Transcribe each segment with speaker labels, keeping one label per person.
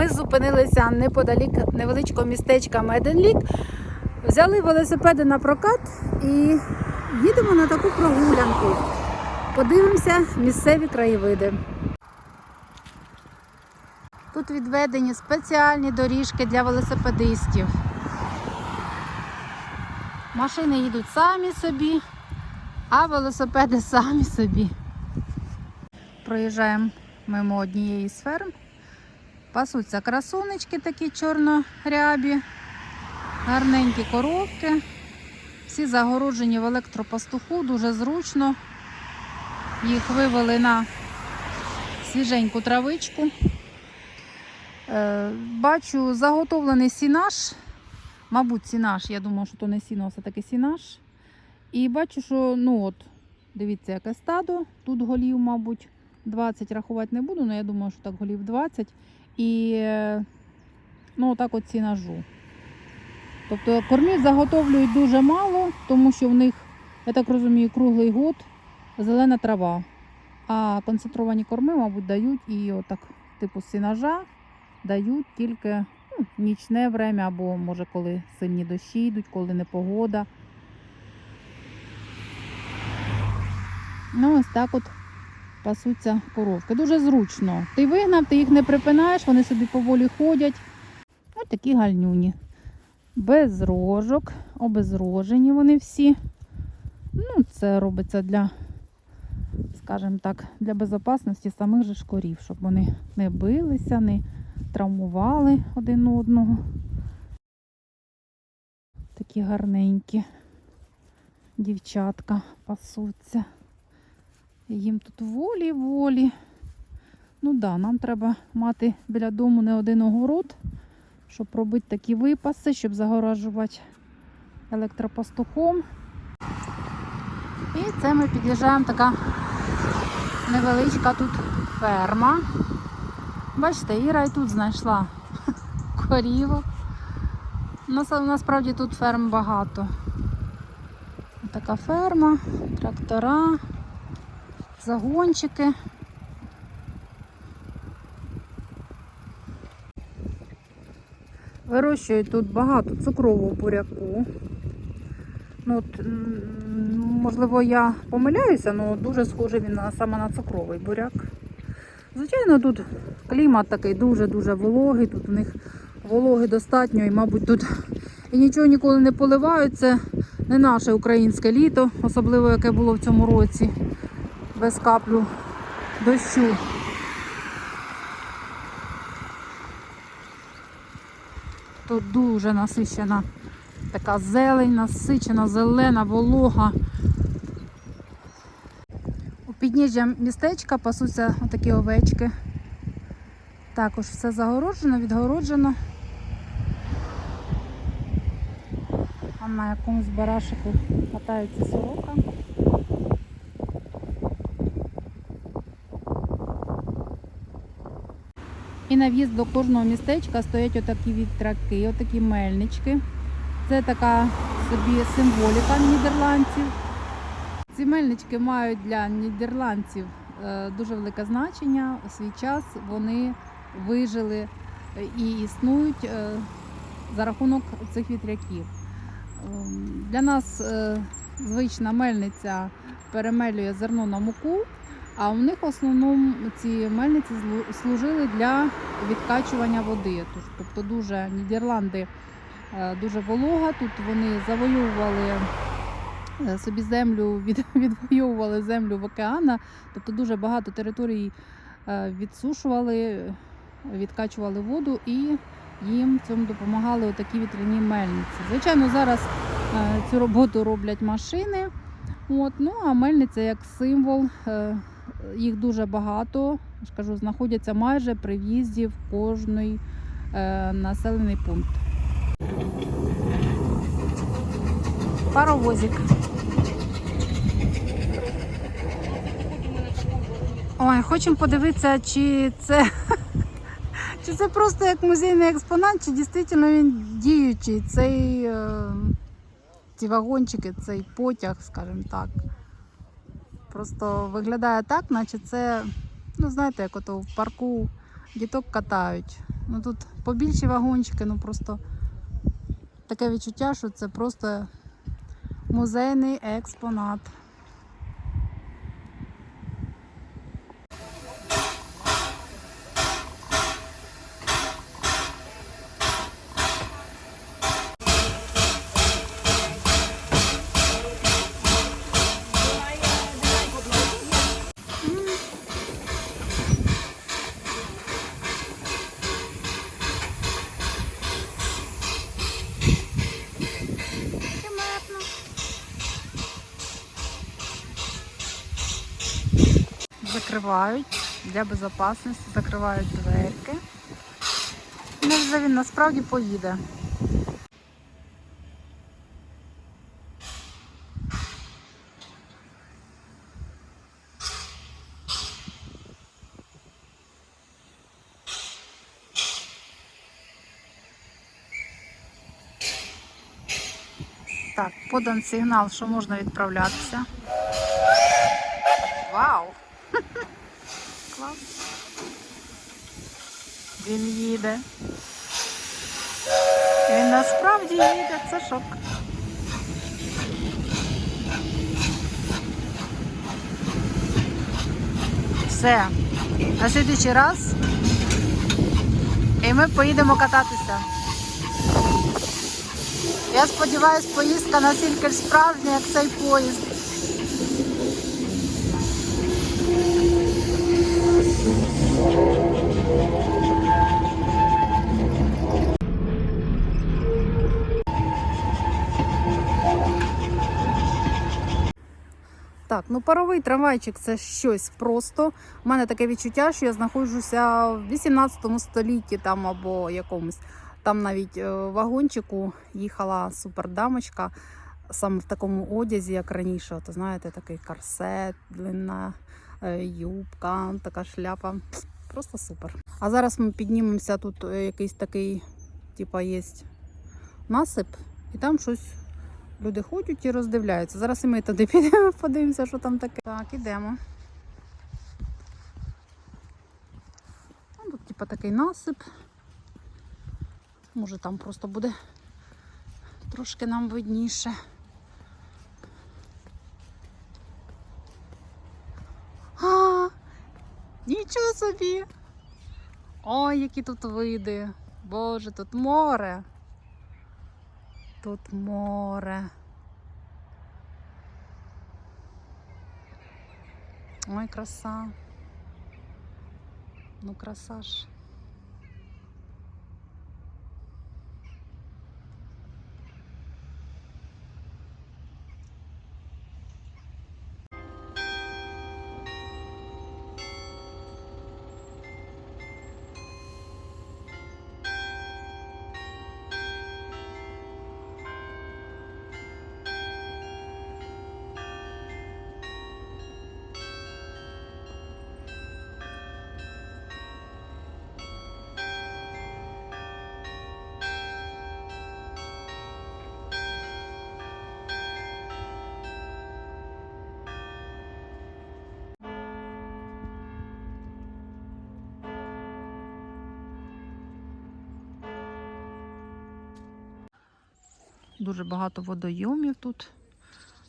Speaker 1: Ми зупинилися неподалік невеличкого містечка Меденлік. Взяли велосипеди на прокат і їдемо на таку прогулянку. Подивимося місцеві краєвиди. Тут відведені спеціальні доріжки для велосипедистів. Машини їдуть самі собі, а велосипеди самі собі. Проїжджаємо мимо однієї з ферм. Пасуться красунечки такі чорно-рябі, гарненькі коровки. Всі загороджені в електропастуху, дуже зручно. Їх вивели на свіженьку травичку. Е, Бачу заготовлений сінаж. Мабуть, сінаж. Я думаю, що то не сіно, а все-таки сінаж. І бачу, що ну от, дивіться, яке стадо. Тут голів, мабуть, 20 рахувати не буду, але я думаю, що так голів 20. І ну, отак от сінажу. Тобто кормів заготовлюють дуже мало, тому що в них, я так розумію, круглий год зелена трава. А концентровані корми, мабуть, дають і отак, типу сінажа, дають тільки ну, нічне время, або може коли сильні дощі йдуть, коли непогода. Ну, ось так от пасуться коровки. Дуже зручно. Ти вигнав, ти їх не припинаєш, вони собі поволі ходять. Ось такі гальнюні. Без рожок, обезрожені вони всі. Ну, це робиться для, скажімо так, для безпечності самих же шкорів, щоб вони не билися, не травмували один одного. Такі гарненькі дівчатка пасуться. Їм тут волі-волі. Ну да, нам треба мати біля дому не один огород, щоб робити такі випаси, щоб загоражувати електропастухом. І це ми під'їжджаємо така невеличка тут ферма. Бачите, Іра і тут знайшла корівок. Насправді тут ферм багато. Така ферма, трактора, загончики. Вирощують тут багато цукрового буряку. Ну, от, можливо, я помиляюся, але дуже схожий він на, саме на цукровий буряк. Звичайно, тут клімат такий дуже-дуже вологий, тут у них вологи достатньо і, мабуть, тут і нічого ніколи не поливають. Це не наше українське літо, особливо яке було в цьому році, без каплю дощу. Тут дуже насичена така зелень, насичена, зелена, волога. У підніжжя містечка пасуться отакі овечки. Також все загороджено, відгороджено. А на якомусь барашику катається сорока. І на в'їзд до кожного містечка стоять отакі вітряки, отакі мельнички. Це така собі символіка нідерландців. Ці мельнички мають для нідерландців е, дуже велике значення. У свій час вони вижили і існують е, за рахунок цих вітряків. Ем, Для нас е, звична мельниця перемелює зерно на муку, а у них в основному ці мельниці служили для відкачування води. Тобто дуже Нідерланди е, дуже волога. Тут вони завоювали е, собі землю, від, відвоювали землю в океана. Тобто дуже багато територій е, відсушували, відкачували воду і їм цьому допомагали отакі вітряні мельниці. Звичайно, зараз цю роботу роблять машини. От, ну а мельниця як символ, їх дуже багато. Я ж кажу, знаходяться майже при в'їзді в кожний е, населений пункт. Паровозик. Ой, хочемо подивитися, чи це, чи це просто як музейний експонат, чи дійсно він діючий. Цей, е, ці вагончики, цей потяг, скажімо так. Просто виглядає так, наче це, ну знаєте, як ото в парку діток катають. Ну тут побільші вагончики, ну просто таке відчуття, що це просто музейний експонат. Закривають для безпечності, закривають дверки. Ну, вже він насправді поїде. Так, подан сигнал, що можна відправлятися. Вау! Клас. Він їде. Він насправді їде, це шок. Все. На слідуючий раз. І ми поїдемо кататися. Я сподіваюся, поїздка настільки справжня, як цей поїзд. Так, ну паровий трамвайчик це щось просто. У мене таке відчуття, що я знаходжуся в 18 столітті там або якомусь. Там навіть е, в вагончику їхала супердамочка саме в такому одязі, як раніше. От, знаєте, такий корсет, длинна е, юбка, така шляпа. Просто супер. А зараз ми піднімемося тут е, якийсь такий, типа, є насип, і там щось люди ходять і роздивляються. Зараз і ми туди підемо, подивимося, що там таке. Так, ідемо. Ну, Тут, типа, такий насип. Може там просто буде трошки нам видніше. А, нічого собі! Ой, які тут види! Боже, тут море. Тут море. Ой, краса. Ну, краса ж. Дуже багато водойомів тут.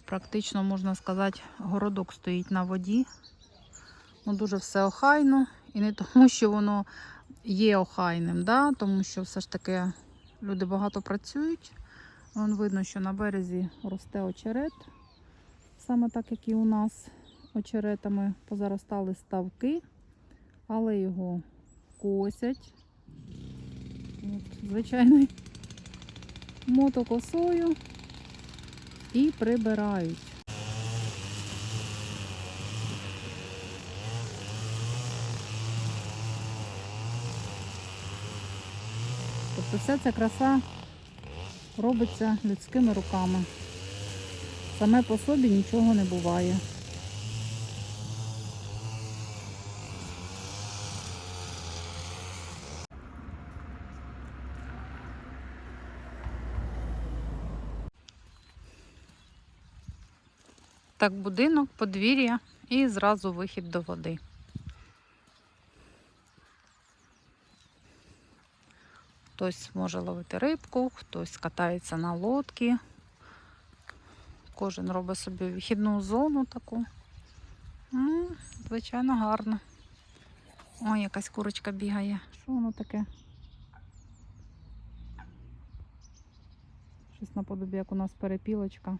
Speaker 1: Практично, можна сказати, городок стоїть на воді. Ну, дуже все охайно. І не тому, що воно є охайним, да? тому що все ж таки люди багато працюють. Вон видно, що на березі росте очерет. Саме так, як і у нас очеретами позаростали ставки, але його косять. От, звичайний мотокосою і прибирають. Тобто вся ця краса робиться людськими руками. Саме по собі нічого не буває. Так, будинок, подвір'я і зразу вихід до води. Хтось може ловити рибку, хтось катається на лодці. Кожен робить собі вихідну зону таку. Ну, звичайно, гарно. Ой, якась курочка бігає. Що воно таке? Щось наподобі, як у нас перепілочка.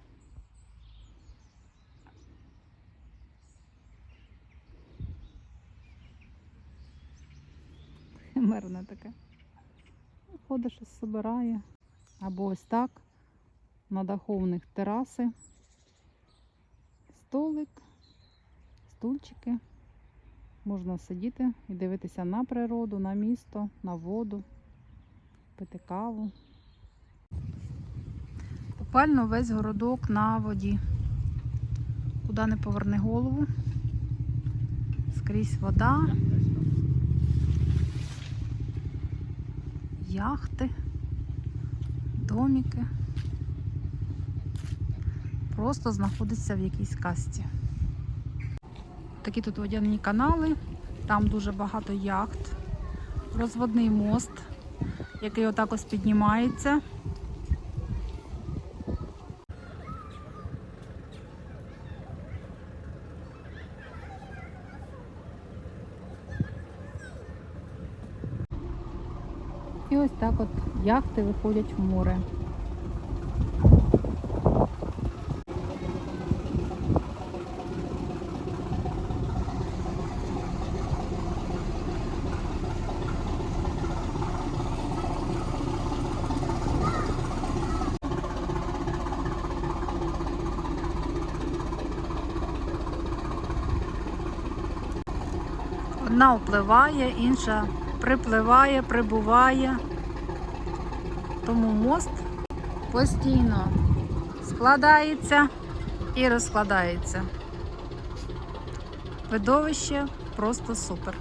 Speaker 1: Химерне таке. Ходить, щось собирає. Або ось так. На даховних тераси. Столик, стульчики. Можна сидіти і дивитися на природу, на місто, на воду, пити каву. Буквально весь городок на воді. Куди не поверни голову. Скрізь вода. Яхти, доміки. Просто знаходиться в якійсь касті. Такі тут водяні канали, там дуже багато яхт, розводний мост, який отак ось піднімається. І ось так от яхти виходять в море. Одна впливає, інша припливає, прибуває. Тому мост постійно складається і розкладається. Видовище просто супер.